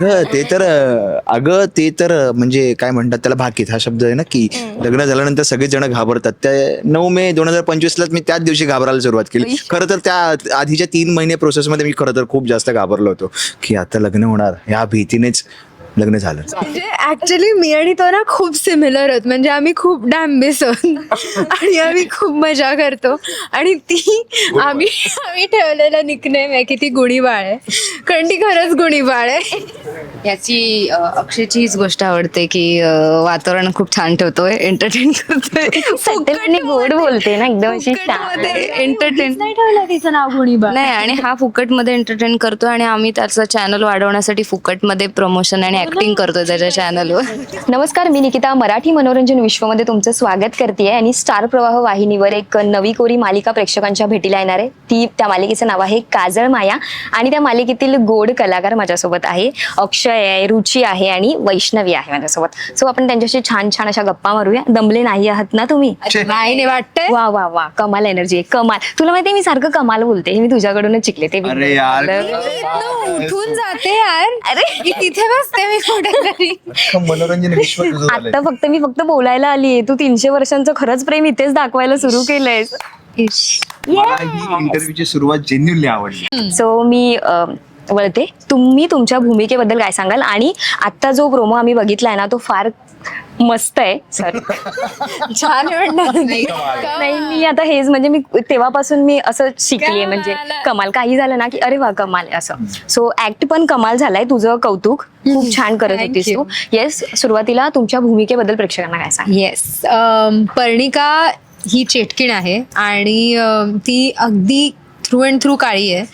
हं, ते तर अं, अगं ते तर अं, म्हणजे काय म्हणतात त्याला भाकीत हा शब्द आहे ना की लग्न झाल्यानंतर सगळेच जण घाबरतात. त्या नऊ मे दोन हजार पंचवीसलाच मी त्याच दिवशी घाबरायला सुरुवात केली. खरं तर त्या आधीच्या तीन महिने प्रोसेसमध्ये मी खरं तर खूप जास्त घाबरलो होतो की आता लग्न होणार. ह्या भीतीनेच लग्न झालं. म्हणजे ऍक्च्युली मी आणि तो ना खूप सिमिलर आहोत. म्हणजे आम्ही खूप डांबेस आहोत आणि आम्ही खूप मजा करतो. आणि ती आम्ही आम्ही ठेवलेला निकनेम आहे की ती गुणीबाळ आहे. कारण ती खरंच गुणीबाळ आहे. याची अक्षयची हीच गोष्ट आवडते की अ, वातावरण खूप छान ठेवतोय एंटरटेन करतोय. सटल आणि गोड बोलते ना एकदम अशी शांत. एंटरटेन नाही ठेवलं तिचं नाव गुणीबाळ नाही आणि हा फुकटमध्ये एंटरटेन करतो आणि आम्ही त्याचं चॅनल वाढवण्यासाठी फुकटमध्ये प्रमोशन आणि ऍक्टिंग करतोय त्याच्या चॅनलवर नमस्कार मी निकिता. मराठी मनोरंजन विश्वमध्ये तुमचं स्वागत करते आणि स्टार प्रवाह वाहिनीवर एक नवी कोरी मालिका प्रेक्षकांच्या भेटीला येणार आहे. ती त्या मालिकेचं नाव आहे काजळ माया आणि त्या मालिकेतील गोड कलाकार माझ्यासोबत आहे. अक्षय आहे रुची आहे आणि वैष्णवी आहे माझ्यासोबत. सो आपण त्यांच्याशी छान छान अशा गप्पा मारूया. दमले नाही आहात ना तुम्ही? नाही नाही वाटतंय. वा वा वा. कमाल एनर्जी आहे कमाल. तुला माहितीये मी सारखं कमाल बोलते. हे मी तुझ्याकडूनच शिकले ते अरे यार. इथनं उठून जाते यार. अरे. मी तिथे बसते मी कुठेतरी. मनोरंजन विश्व आता फक्त मी फक्त बोलायला आलीये. तू तीनशे वर्षांचं खरंच प्रेम इथेच दाखवायला सुरू केलंय मला ही इंटरव्ह्यूची सुरुवात जेन्युनली आवडली. सो मी अ, वळते. तुम्ही तुमच्या भूमिकेबद्दल काय सांगाल? आणि आता जो प्रोमो आम्ही बघितलाय ना तो फार मस्त आहे. सर छान म्हणणार नाही मी आता हेच म्हणजे मी तेव्हापासून मी असं शिकलीये म्हणजे कमाल. काही झालं ना की अरे वा कमाल आहे असं. सो ऍक्ट पण कमाल झालाय तुझं कौतुक. खूप छान करत होतीस तू. येस सुरुवातीला तुमच्या भूमिकेबद्दल प्रेक्षकांना काय सांग? येस पर्णिका ही चेटकीण आहे आणि ती अगदी थ्रू अँड थ्रू काळी आहे.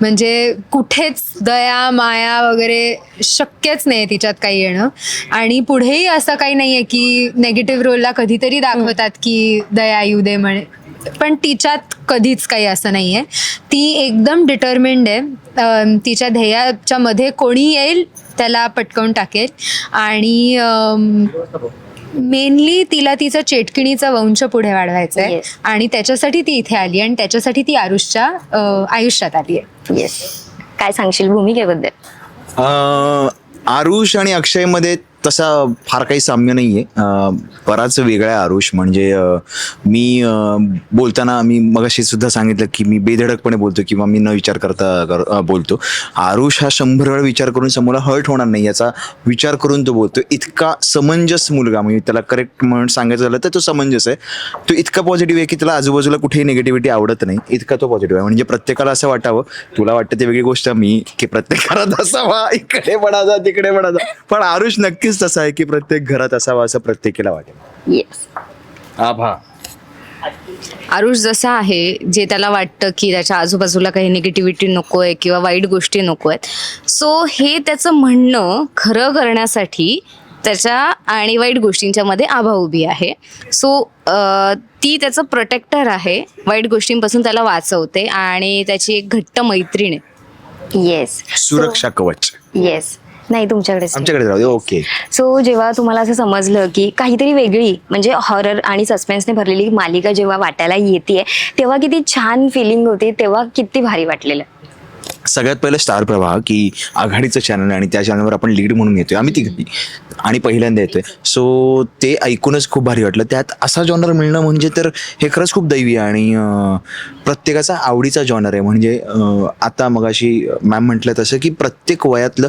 म्हणजे कुठेच दया माया वगैरे शक्यच नाही तिच्यात काही येणं. आणि पुढेही असं काही नाही आहे की नेगेटिव्ह रोलला कधीतरी दाखवतात की दया येऊ दे म्हणे. पण तिच्यात कधीच काही असं नाही आहे ती एकदम डिटर्मिंड आहे. तिच्या ध्येयाच्या मध्ये कोणी येईल त्याला पटकवून टाकेल. आणि मेनली तिला तिचं चेटकिणीचा वंश पुढे वाढवायचा आहे Yes. आणि त्याच्यासाठी ती इथे आली आणि त्याच्यासाठी ती आरुषच्या अ, आयुष्यात आली आहे. येस काय सांगशील भूमिकेबद्दल? अं, आरुष आणि अक्षयमध्ये तसा फार काही साम्य नाही आहे बराच वेगळा आरुष. म्हणजे मी बोलताना मी मगाशी सुद्धा सांगितलं की मी बेधडकपणे बोलतो किंवा मी न विचार करता कर- बोलतो. आरुष हा शंभर वेळ विचार करून समोर हर्ट होणार नाही याचा विचार करून तो बोलतो इतका समंजस मुलगा म्हणजे त्याला करेक्ट म्हणून सांगायचं झालं तर तो समंजस आहे. तो इतका पॉझिटिव्ह आहे की त्याला आजूबाजूला कुठेही निगेटिव्हिटी आवडत नाही. इतका तो पॉझिटिव्ह आहे. म्हणजे प्रत्येकाला असं वाटावं तुला वाटतं ते वेगळी गोष्ट मी की प्रत्येकाला असावा इकडे पडायचा तिकडे पडायचा पण आरुष नक्की नक्कीच तसा आहे की प्रत्येक घरात असावा असं प्रत्येकाला वाटेल. येस आभा. आरुष जसा आहे जे त्याला वाटतं की त्याच्या आजूबाजूला काही निगेटिव्हिटी नको आहे किंवा वाईट गोष्टी नको आहेत सो हे त्याचं म्हणणं खरं करण्यासाठी त्याच्या आणि वाईट गोष्टींच्या मध्ये आभा उभी आहे. सो ती त्याचं प्रोटेक्टर आहे वाईट गोष्टींपासून त्याला वाचवते आणि त्याची एक घट्ट मैत्रीण आहे. येस सुरक्षा कवच. येस नाही तुमच्याकडे आमच्याकडे दे ओके. सो जेव्हा तुम्हाला असं समजलं की काहीतरी वेगळी म्हणजे हॉरर आणि सस्पेन्सने भरलेली मालिका जेव्हा वाटायला येते तेव्हा किती छान फिलिंग होते तेव्हा किती भारी वाटलेलं. सगळ्यात पहिलं स्टार प्रवाह की आघाडीचं चॅनल आणि त्या चॅनलवर आपण लीड म्हणून येतोय. आम्ही तिघी. आणि पहिल्यांदा येतोय. सो ते ऐकूनच खूप भारी वाटलं. त्यात असा जॉनर मिळणं म्हणजे तर हे खरंच खूप दैवी आहे आणि प्रत्येकाचा आवडीचा जॉनर आहे. म्हणजे आता मगाशी मॅम म्हटलं तसं की प्रत्येक वयातलं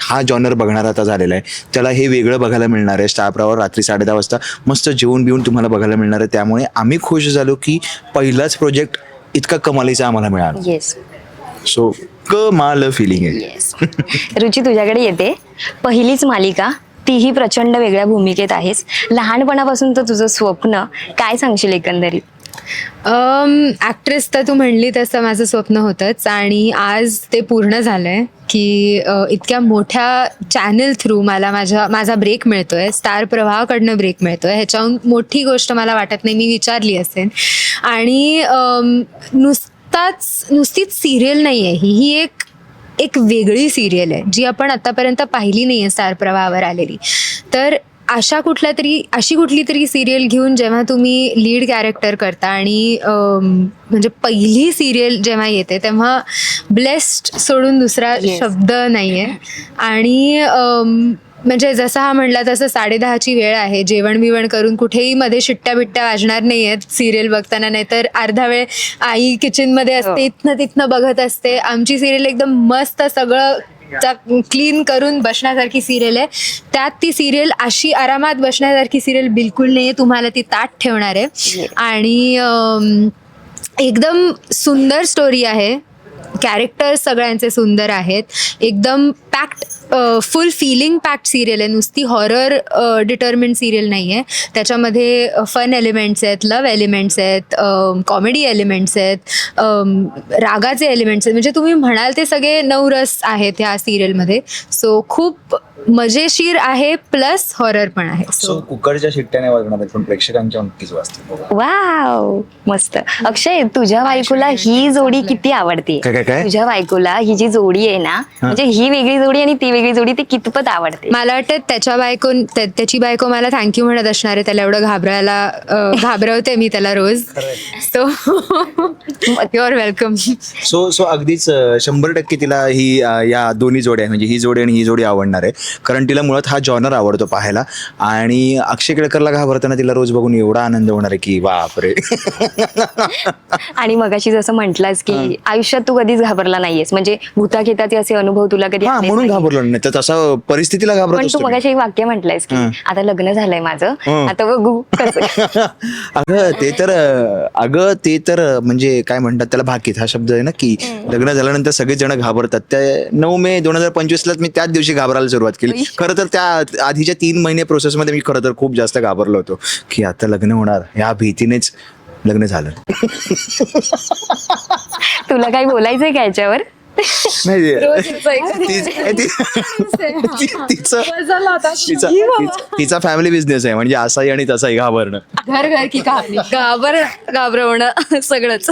हा जॉनर बघणारा आता झालेला आहे. त्याला हे वेगळं बघायला मिळणार आहे. स्टार प्रवाह रात्री साडे दहा वाजता मस्त जेवून बिवून तुम्हाला बघायला मिळणार आहे. त्यामुळे आम्ही खुश झालो की पहिलाच प्रोजेक्ट इतका कमालीचा आम्हाला मिळाला. सो कमाल फिलिंग आहे. येस रुची तुझ्याकडे येते. पहिलीच मालिका तीही प्रचंड वेगळ्या भूमिकेत आहेस. लहानपणापासून तर तुझं स्वप्न काय सांगशील एकंदरीत? ॲक्ट्रेस तर तू म्हणली तसं माझं स्वप्न होतंच. आणि आज ते पूर्ण झालंय की अ, इतक्या मोठ्या चॅनल थ्रू मला माझ्या माझा ब्रेक मिळतोय. स्टार प्रवाहाकडनं ब्रेक मिळतोय. ह्याच्याहून मोठी गोष्ट मला वाटत नाही मी विचारली असेल आणि अम, नुसताच नुसतीच सिरियल नाही आहे ही ही एक एक वेगळी सिरियल आहे जी आपण आतापर्यंत पाहिली नाही आहे स्टार प्रवाहावर आलेली. तर अशा कुठल्या तरी अशी कुठली तरी सिरियल घेऊन जेव्हा तुम्ही लीड कॅरेक्टर करता आणि म्हणजे पहिली सिरियल जेव्हा येते तेव्हा ब्लेस्ड सोडून दुसरा Yes. शब्द नाही आहे आणि म्हणजे जसं हा म्हणला तसं साडेदहाची वेळ आहे. जेवण बिवण करून कुठेही मध्ये शिट्ट्या बिट्ट्या वाजणार नाही आहेत सिरियल बघताना. नाहीतर अर्धा वेळ आई किचनमध्ये असते इथनं तिथनं बघत असते. आमची सिरियल एकदम मस्त सगळं क्लीन करून बसण्यासारखी सिरियल आहे. त्यात ती सिरियल अशी आरामात बसण्यासारखी सिरियल बिलकुल नाही आहे तुम्हाला ती ताट ठेवणार आहे. आणि अम, एकदम सुंदर स्टोरी आहे. कॅरेक्टर्स सगळ्यांचे सुंदर आहेत. एकदम packed full filling packed serial आहे. नुसती हॉरर डिटर्मिंट सिरियल नाही आहे त्याच्यामध्ये फन एलिमेंट्स आहेत लव्ह एलिमेंट्स आहेत कॉमेडी एलिमेंट्स आहेत रागाचे एलिमेंट्स आहेत. म्हणजे तुम्ही म्हणाल ते सगळे नवरस आहेत ह्या सिरियलमध्ये सो खूप मजेशीर आहे प्लस हॉरर पण आहे. सो कुकरच्या शिट्ट्याने वाजणार पण प्रेक्षकांच्या नक्कीच वाजतील. वाव मस्त. अक्षय तुझ्या बायकोला ही जोडी किती आवडते काय, काय, काय? तुझ्या बायकोला ही जी जोडी आहे ना म्हणजे ही वेगळी जोडी आणि ती वेगळी जोडी ती कितपत आवडते? मला वाटतं त्याच्या बायको त्या- त्याची बायको मला थँक्यू म्हणत असणार आहे त्याला एवढं घाबरायला घाबरवते मी त्याला रोज. So you are welcome so so अगदीच शंभर टक्के तिला ही या दोन्ही जोड्या म्हणजे ही जोडी आणि ही जोडी आवडणार आहे. कारण तिला मुळात हा जॉनर आवडतो पाहायला. आणि अक्षय केळकरला घाबरताना तिला रोज बघून एवढा आनंद होणार आहे की बापरे. आणि मगाशी जसं म्हटलंस की आयुष्यात तू कधीच घाबरला नाहीयेस. म्हणजे भूताखेताचे असे अनुभव तुला कधी हा म्हणून. घाबरलो नाही तर तसा परिस्थितीला घाबरत तू असतो मी. मगाशी एक वाक्य म्हटलंयस की हं. आता लग्न झालंय माझं. आता बघू कसं. अगं ते तर अगं ते तर म्हणजे काय म्हणतात त्याला भाकीत हा शब्द आहे ना की लग्न झाल्यानंतर सगळेच जण घाबरतात. त्या नऊ मे दोन हजार पंचवीसलाच मी त्याच दिवशी घाबरायला सुरुवात केली. खरं तर त्या आधीच्या तीन महिने प्रोसेसमध्ये मी खरं तर खूप जास्त घाबरलो होतो की आता लग्न होणार. या भीतीनेच लग्न झालं. तुला काही बोलायचंय का याच्यावर? नाही तिचं तिचा तिचा- तिचा फॅमिली बिझनेस आहे म्हणजे असाही आणि तसाही घाबरणं. घर घर की घाबर घाबरवणं सगळंच.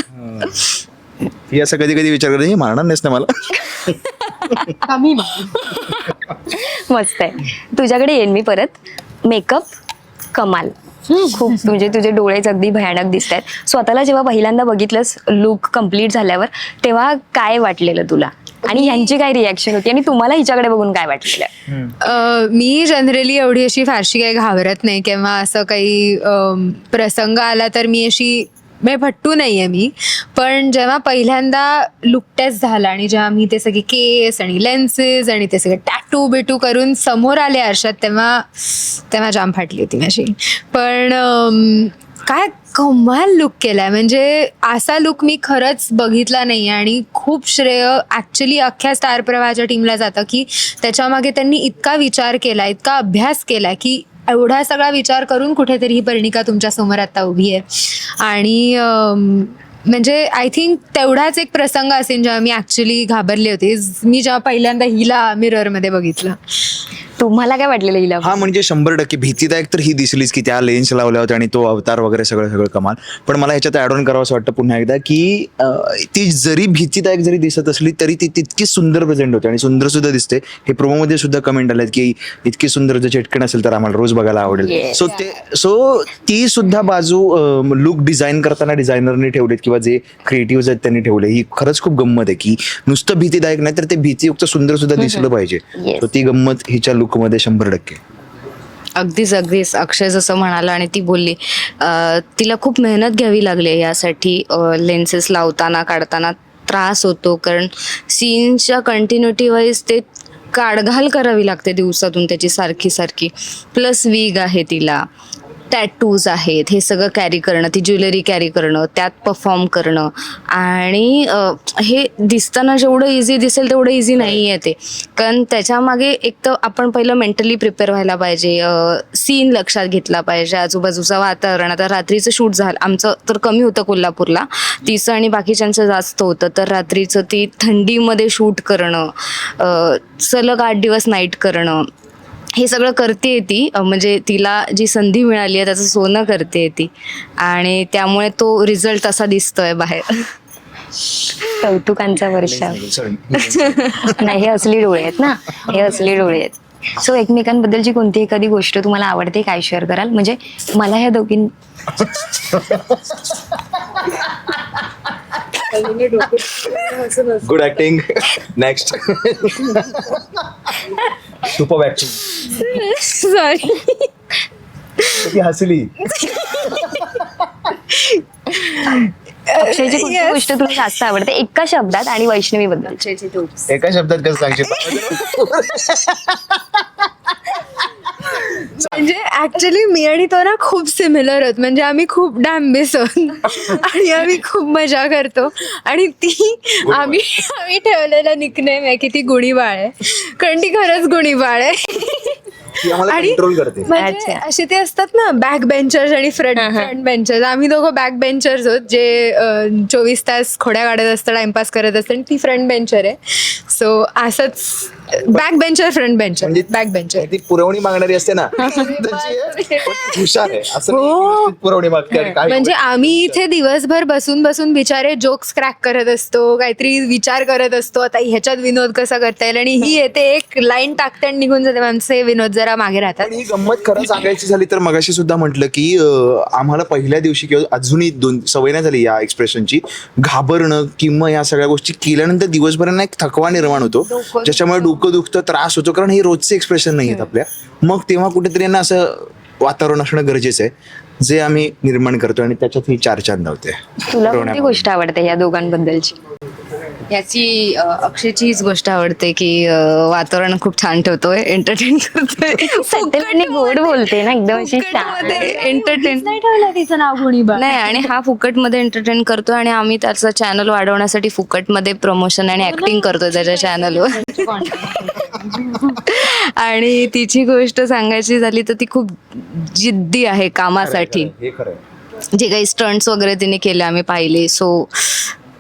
ही असं कधी कधी विचार करते "हे मारणार नाहीस ना मला? कमी मस्त आहे. तुझ्याकडे येईन मी परत. मेकअप कमाल. खूप. म्हणजे तुझे डोळेच अगदी भयानक दिसत आहेत स्वतःला जेव्हा पहिल्यांदा बघितलंस लुक कंप्लीट झाल्यावर तेव्हा काय वाटलेलं तुला? आणि ह्यांची काय रिॲक्शन होती? आणि तुम्हाला हिच्याकडे बघून काय वाटलेलं? मी जनरली एवढी अशी फारशी काही घाबरत नाही किंवा असं काही प्रसंग आला तर मी अशी म्हणजे भट्टू नाही आहे मी पण जेव्हा पहिल्यांदा लुक टेस्ट झाला आणि जेव्हा मी ते सगळे केस आणि लेन्सेस आणि ते सगळे टॅटू बिटू करून समोर आले आरशात तेव्हा तेव्हा जाम फाटली होती माझी. पण काय कमाल लुक केलाय. म्हणजे असा लुक मी खरंच बघितला नाही आणि खूप श्रेय ॲक्च्युली अख्ख्या स्टार प्रवाहाच्या टीमला जातं की त्याच्यामागे त्यांनी इतका विचार केला इतका अभ्यास केला की एवढा सगळा विचार करून कुठेतरी ही परिणिका तुमच्यासमोर आता उभी आहे. आणि म्हणजे आय थिंक तेवढाच एक प्रसंग असेल जेव्हा मी ॲक्च्युली घाबरली होती. मी जेव्हा पहिल्यांदा हिला मिररमध्ये बघितलं. तुम्हाला काय वाटलेलं हिला हा म्हणजे शंभर टक्के भीतीदायक तर ही दिसलीच की त्या लेन्स लावल्या होत्या आणि तो अवतार वगैरे सगळं सगळं कमाल. पण मला ह्याच्यात ऍड ऑन करावं असं वाटतं पुन्हा एकदा की अं, ती जरी भीतीदायक जरी दिसत असली तरी ती तितकी सुंदर प्रेझेंट होते आणि सुंदर सुद्धा दिसते. हे प्रोमोमध्ये सुद्धा कमेंट आलेत की इतकी सुंदर जर चेटकण असेल तर आम्हाला रोज बघायला आवडेल. Yes. सो ते सो ती सुद्धा बाजू लुक डिझाईन करताना डिझायनरने ठेवलेत किंवा जे क्रिएटिव्ह आहेत त्यांनी ठेवले. ही खरंच खूप गंमत आहे की नुसतं भीतीदायक नाही तर ते भीतीयुक्त सुंदर सुद्धा दिसलं पाहिजे. Yes. ती गंमत हिच्या लुकमध्ये शंभर टक्के. अगदीच अगदीच. अक्षय जसं म्हणाला आणि ती बोलली तिला खूप मेहनत घ्यावी लागली यासाठी. लेन्सेस लावताना काढताना त्रास होतो. कारण सीनच्या कंटिन्युटी वाईज ते काढघाल करावी लागते दिवसातून त्याची सारखी सारखी. प्लस वीग आहे तिला. टॅटूज आहेत हे सगळं कॅरी करणं ती ज्वेलरी कॅरी करणं त्यात परफॉर्म करणं. आणि हे दिसताना जेवढं इझी दिसेल तेवढं इझी नाही आहे ते. कारण त्याच्यामागे एक तर आपण पहिलं मेंटली प्रिपेअर व्हायला पाहिजे सीन लक्षात घेतला पाहिजे आजूबाजूचं वातावरण. आता रात्रीचं शूट झालं आमचं तर कमी होतं कोल्हापूरला. तिचं आणि बाकीच्यांचं जास्त होतं. तर रात्रीचं ती थंडीमध्ये शूट करणं सलग आठ दिवस नाईट करणं हे सगळं करते ती. म्हणजे तिला जी संधी मिळाली आहे त्याचं सोनं करते ती. आणि त्यामुळे तो रिझल्ट असा दिसतोय बाहेर. कौतुकांचा वर्ष नाही हे असली डोळे आहेत ना. हे असली डोळे आहेत. सो एकमेकांबद्दलची कोणती एखादी गोष्ट तुम्हाला आवडते काय शेअर कराल? म्हणजे मला ह्या दोघीं good acting next super acting sorry ती हसली. अक्षयची कोणती. गोष्ट तुला जास्त आवडते? एका शब्दात आणि वैष्णवी बद्दल एका शब्दात कसं सांगशील? म्हणजे ऍक्च्युली मी आणि तो ना खूप सिमिलर होत म्हणजे आम्ही खूप डांबेस होत आणि आम्ही खूप मजा करतो. आणि ती आम्ही आम्ही ठेवलेला निकनेम आहे की ती गुणीबाळ आहे. कारण ती खरंच गुणीबाळ आहे. ती आम्हाला आणि कंट्रोल करते. म्हणजे. असे ते असतात ना बॅक बेंचर्स आणि फ्रंट फ्रंट बेंचर्स आम्ही दोघं बॅक बेंचर्स होत जे चोवीस तास खोड्या काढत असतं टाइमपास करत असतं आणि ती फ्रंट बेंचर आहे. सो असंच बॅक बेंचर फ्रंट बेंचर म्हणजे बॅक बेंचर ती पुरवणी मागणारी असते ना तशी आहे, पण ती हुशार आहे. असं नाही हो. पुरवणी मागते आणि काय म्हणजे आम्ही इथे दिवसभर बसून बसून बिचारे जोक्स क्रॅक करत असतो काहीतरी विचार करत असतो. आता ह्याच्यात विनोद कसा करता येईल? आणि ही येते एक लाईन टाकते आणि निघून जाते. आमचे विनोद जरा मागे राहतात. पण ही गंमत खरं सांगायची झाली तर मगाशी सुद्धा म्हटलं की अं, आम्हाला पहिल्या दिवशी किंवा अजूनही दोन सवय नाही झाली या एक्सप्रेशनची घाबरणं किंवा या सगळ्या गोष्टी केल्यानंतर दिवसभरांना एक थकवा निर्माण होतो. ज्याच्यामुळे डोकं दुखतं त्रास होतो कारण हे रोजचे एक्सप्रेशन नाही आहेत आपल्या. मग तेव्हा कुठेतरी यांना असं वातावरण असणं गरजेचं आहे. जे आम्ही निर्माण करतो आणि त्याच्यात ही चार चांद नव्हते तुला कोणती गोष्ट आवडते या दोघांबद्दलची? याची अक्षयची हीच गोष्ट आवडते की वातावरण खूप छान ठेवतोय एंटरटेन करतोय. गोड बोलते ना एकदम अशी शांत. एंटरटेन नाही ठेवलं तिचं नाव नाही आणि हा फुकटमध्ये एंटरटेन करतो आणि आम्ही त्याचं चॅनल वाढवण्यासाठी फुकटमध्ये प्रमोशन आणि ऍक्टिंग करतो त्याच्या चॅनलवर आणि तिची गोष्ट सांगायची झाली तर ती खूप जिद्दी आहे कामासाठी. हे. जे काही स्टंट्स वगैरे तिने केले आम्ही पाहिले सो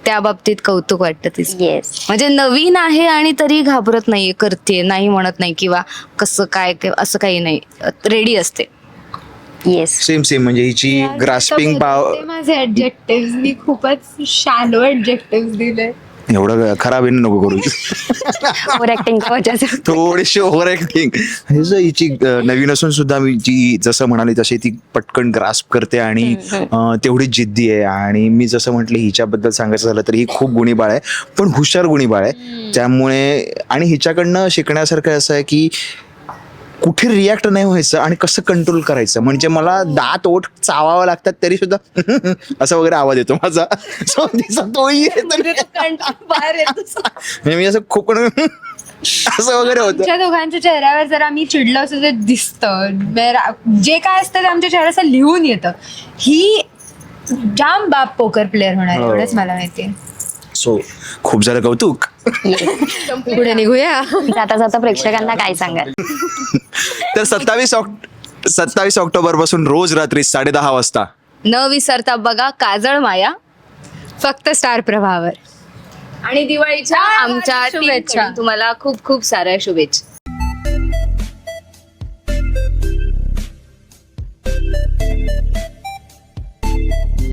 त्या बाबतीत कौतुक वाटतं तिचं. येस म्हणजे नवीन आहे आणि तरी घाबरत नाहीये करते नाही म्हणत नाही किंवा कसं काय काय असं काही नाही. रेडी असते. येस सेम सेम म्हणजे हिची ग्रास्पिंग पाव ते माझे ऍडजेक्टिव्ह मी खूपच शालो ऍडजेक्टिव्ह दिले एवढं खराब आहे नको करू. ओव्हर ऍक्टिंग थोडीशी ओव्हर ऍक्टिंग हिची नवीन असून सुद्धा मी जी जसं म्हणाली तशी ती पटकन ग्रास्प करते आणि तेवढी जिद्दी आहे. आणि मी जसं म्हटलं हिच्याबद्दल सांगायचं झालं तर ही खूप गुणीबाळ आहे. पण हुशार गुणीबाळ आहे. त्यामुळे आणि हिच्याकडनं शिकण्यासारखं असं आहे की कुठे रिॲक्ट नाही व्हायचं आणि कसं कंट्रोल करायचं? म्हणजे मला दात ओठ चावावं लागतात तरी सुद्धा असं वगैरे आवाज येतो माझा. तोही मी असं खूप असं वगैरे होतं. आमच्या दोघांच्या चेहऱ्यावर जर आम्ही चिडलो असं जे दिसतं. जे काय असतं ते आमच्या चेहऱ्यावर असं लिहून येतं. ही जाम बाप पोकर प्लेअर होणार हो. एवढंच मला माहितीये सो खूप झालं कौतुक. पुढे निघूया. जाता जाता प्रेक्षकांना काय सांगाल? तर सत्तावीस ऑक्ट सत्तावीस ऑक्टोबरपासून रोज रात्री साडे दहा वाजता. न विसरता बघा काजळ माया. फक्त स्टार प्रभावर. आणि दिवाळीच्या आमच्या शुभेच्छा. तुम्हाला खूप खूप साऱ्या शुभेच्छा.